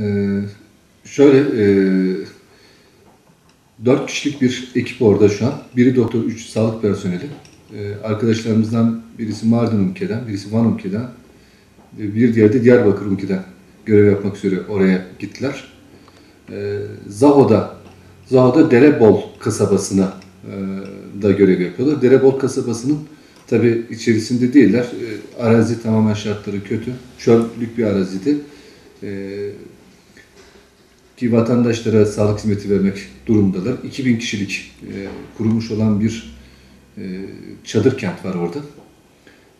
Ee, şöyle, e, 4 kişilik bir ekip orada şu an. Biri doktor, 3 sağlık personeli. Ee, arkadaşlarımızdan birisi Mardin ülkeden, birisi Van ülkeden, e, bir diğeri de Diyarbakır ülkeden görev yapmak üzere oraya gittiler. Ee, Zaho'da, Zaho'da Derebol kasabasına e, da görev yapıyorlar. Derebol kasabasının tabi içerisinde değiller. Arazi tamamen şartları kötü. Çöllük bir arazide. Ki vatandaşlara sağlık hizmeti vermek durumundalar. 2000 kişilik e, kurulmuş olan bir e, çadır kent var orada.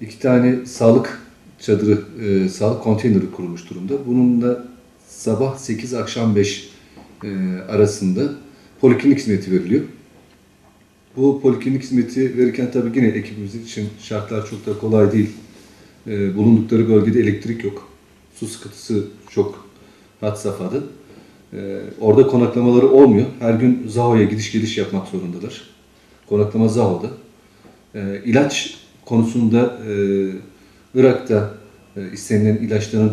İki tane sağlık çadırı, e, sağlık konteyneri kurulmuş durumda. Bunun da sabah 8 akşam 5 e, arasında poliklinik hizmeti veriliyor. Bu poliklinik hizmeti verirken tabii yine ekibimiz için şartlar çok da kolay değil. E, bulundukları bölgede elektrik yok. Su sıkıntısı çok had safhada. E, orada konaklamaları olmuyor. Her gün Zaho'ya gidiş geliş yapmak zorundalar. Konaklama Zaho'da. E, ilaç konusunda e, Irak'ta e, istenilen ilaçların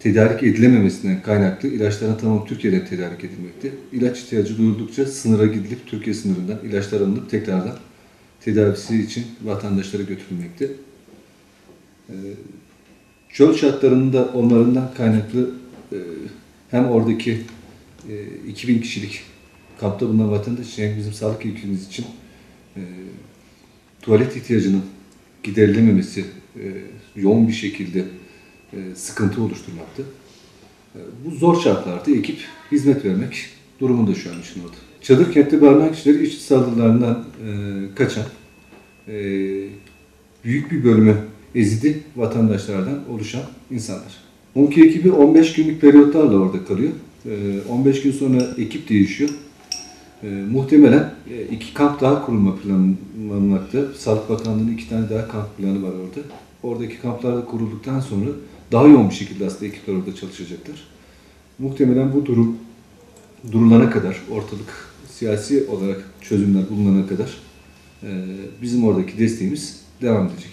tedarik edilememesinden kaynaklı ilaçların tamam Türkiye'den tedarik edilmekte. İlaç ihtiyacı duyuldukça sınıra gidilip Türkiye sınırından ilaçlar alınıp tekrardan tedavisi için vatandaşlara götürülmekte. Ee, Çöl şartlarında onlarından kaynaklı e, hem oradaki e, 2000 kişilik kampta bulunan vatandaş için hem bizim sağlık ekibimiz için e, tuvalet ihtiyacının giderilememesi e, yoğun bir şekilde e, sıkıntı oluşturmakta. E, bu zor şartlarda ekip hizmet vermek durumunda şu an için orada. Çadır kentte barınan kişileri iç saldırılarından e, kaçan e, büyük bir bölümü ezidi vatandaşlardan oluşan insanlar. Monkey ekibi 15 günlük periyotlarla orada kalıyor. E, 15 gün sonra ekip değişiyor. E, muhtemelen e, iki kamp daha kurulma planlanmakta. Sağlık Bakanlığı'nın iki tane daha kamp planı var orada. Oradaki kamplar kurulduktan sonra daha yoğun bir şekilde aslında ekipler orada çalışacaklar. Muhtemelen bu durum durulana kadar, ortalık siyasi olarak çözümler bulunana kadar e, bizim oradaki desteğimiz devam edecek.